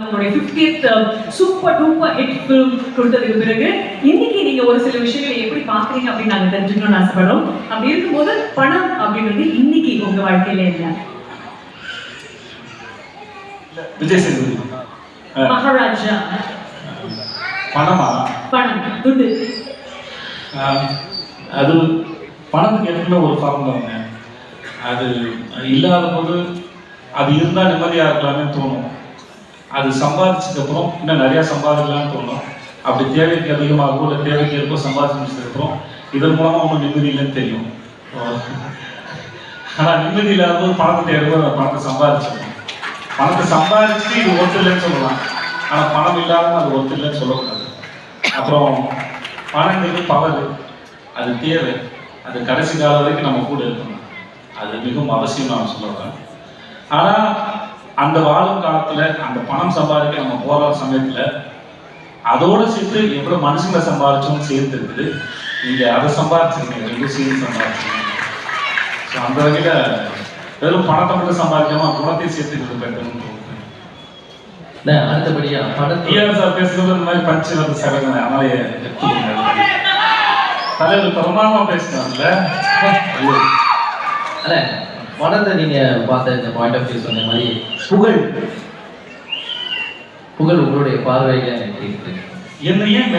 50th super duper hit film கொடுத்ததுக்கு பிறகு இன்னைக்கு நீங்க ஒரு சில விஷயங்களை எப்படி பாக்குறீங்க அப்படின்னு நாங்க தெரிஞ்சுக்கணும்னு ஆசைப்படுறோம். அப்படி இருக்கும்போது பணம் அப்படின்றது இன்னைக்கு உங்க வாழ்க்கையில என்ன விஜய் சேதுபதி. அஹ், மகாராஜா. பணமா? பணம் துட்டு அது பணத்துக்கு ஏற்கனவே ஒரு ஃபார்முலாங்க அது இல்லாத போது அது இருந்தால் நிம்மதியாக இருக்கலாம்னு தோணும். அது சம்பாதிச்சதுக்கப்புறம் இன்னும் நிறையா சம்பாதிக்கலாம்னு தோணும். அப்படி தேவைக்கு அதிகமாகவோ இல்லை தேவைக்கு ஏற்போ சம்பாதிச்சதுக்கப்புறம் இதன் மூலமாக ஒன்றும் நிம்மதி இல்லைன்னு தெரியும். ஆனால் நிம்மதி இல்லாத போது பணத்தை தேடுவோம் அந்த பணத்தை சம்பாதிச்சிடணும் பணத்தை சம்பாதிச்சுட்டு இது ஒத்து இல்லைன்னு சொல்லலாம். ஆனால் பணம் இல்லாமல் அது ஒத்து இல்லைன்னு சொல்லக்கூடாது. அப்புறம் பணங்கிறது பவர் அது தேவை. அது கடைசி காலம் வரைக்கும் நம்ம கூட இருக்கணும். அது மிகவும் அவசியம் நான் சொல்லுவேன் ஆனால் அந்த வாழும் காலத்தில் அந்த பணம் சம்பாதிக்க நம்ம போகிற சமயத்தில் அதோட சேர்த்து எவ்வளோ மனுஷங்களை சம்பாதிச்சோம் சேர்த்து இருக்குது நீங்கள் அதை சம்பாதிச்சிருக்கீங்க ரெண்டு சேர்ந்து சம்பாதிச்சிருக்கீங்க. ஸோ அந்த வகையில் வெறும் பணத்தை மட்டும் சம்பாதிக்காம குணத்தை சேர்த்துக்கிறது பெட்டர்னு அடுத்தபடியா படத்துல டிஆர் சார் பேசுறது இந்த மாதிரி பஞ்சு வந்து சகஜம் அதனால எடுத்துக்கோங்க தலைவர் பிரமாதமா பேசினார்ல. ஐயோ. படத்தை நீங்க பார்த்த இந்த பாயிண்ட் ஆஃப் வியூ சொன்ன மாதிரி புகழ். புகழ் உங்களுடைய பார்வையில எப்படி இருக்கு? என்ன ஏன்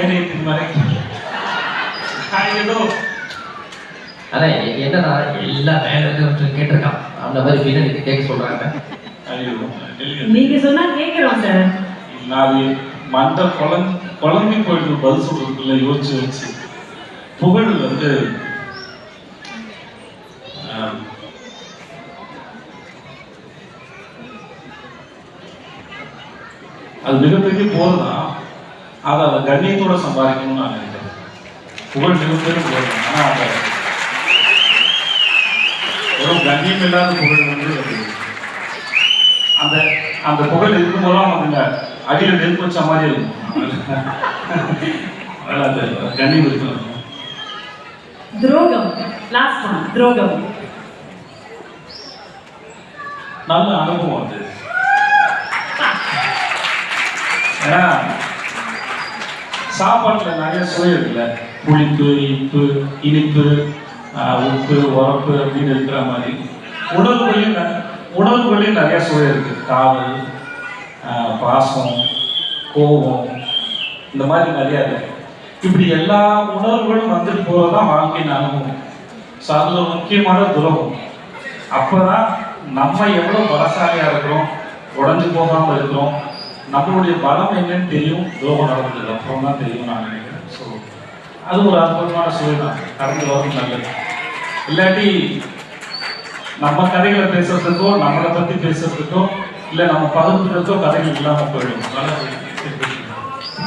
அண்ணே எ- என்னன்னா எல்லா நேரத்தையும் கேட்டிருக்கான். அந்த மாதிரி பின்னாடி கேட்க சொல்றாங்க. நீங்க சொன்னா கேக்குறோம் சார். நான் மண்ட குழந்தை குழம்பி போயிட்டு பதில் சொல்றதுக்குள்ள யோசிச்சு யோசிச்சு புகழ் வந்து அது மிகப்பெரிய போர் தான் அதை அதை கண்ணியத்தோட சம்பாதிக்கணும்னு நான் நினைக்கிறேன். புகழ் மிகப்பெரிய போர் தான் ஆனால் அந்த வெறும் கண்ணியம் இல்லாத புகழ் வந்து அது அந்த அந்த புகழ் இருக்கும்போதெல்லாம் அவங்க அடியில் நெருப்பு வச்ச மாதிரி இருக்கும். அந்த கண்ணியம் இருக்கணும் துரோகம். லாஸ்ட் ஒன் துரோகம். நல்ல அனுபவம் அது. ஏன்னா சாப்பாட்டில் நிறைய சுவை இருக்குல்ல. புளிப்பு இனிப்பு இனிப்பு உப்பு உரப்பு அப்படின்னு இருக்கிற மாதிரி. உணவுகளையும் ந- உணவுகளையும் நிறைய சுவை இருக்கு. காவல் பாசம் கோபம் இந்த மாதிரி நிறையா இருக்கு. இப்படி எல்லா உணர்வுகளும் வந்துட்டு போகிறதான் வாழ்க்கையின் அனுபவம். ஸோ அதில் ஒரு முக்கியமான துரோகம் அப்பதான் நம்ம எவ்வளோ பலசாலியாக இருக்கிறோம் உடஞ்சு போகாமல் இருக்கிறோம் நம்மளுடைய பலம் என்னன்னு தெரியும். துரோகம் நடந்ததுக்கு அப்புறம் தான் தெரியும் நான் நினைக்கிறேன். ஸோ அது ஒரு அற்புதமான சூழல் தான். கடந்து வரும் நல்லது. இல்லாட்டி நம்ம கதைகளை பேசுறதுக்கோ நம்மளை பற்றி பேசுறதுக்கோ இல்லை நம்ம பகிர்ந்துக்கிறதுக்கோ கதைகள் இல்லாமல் போயிடும். அதனால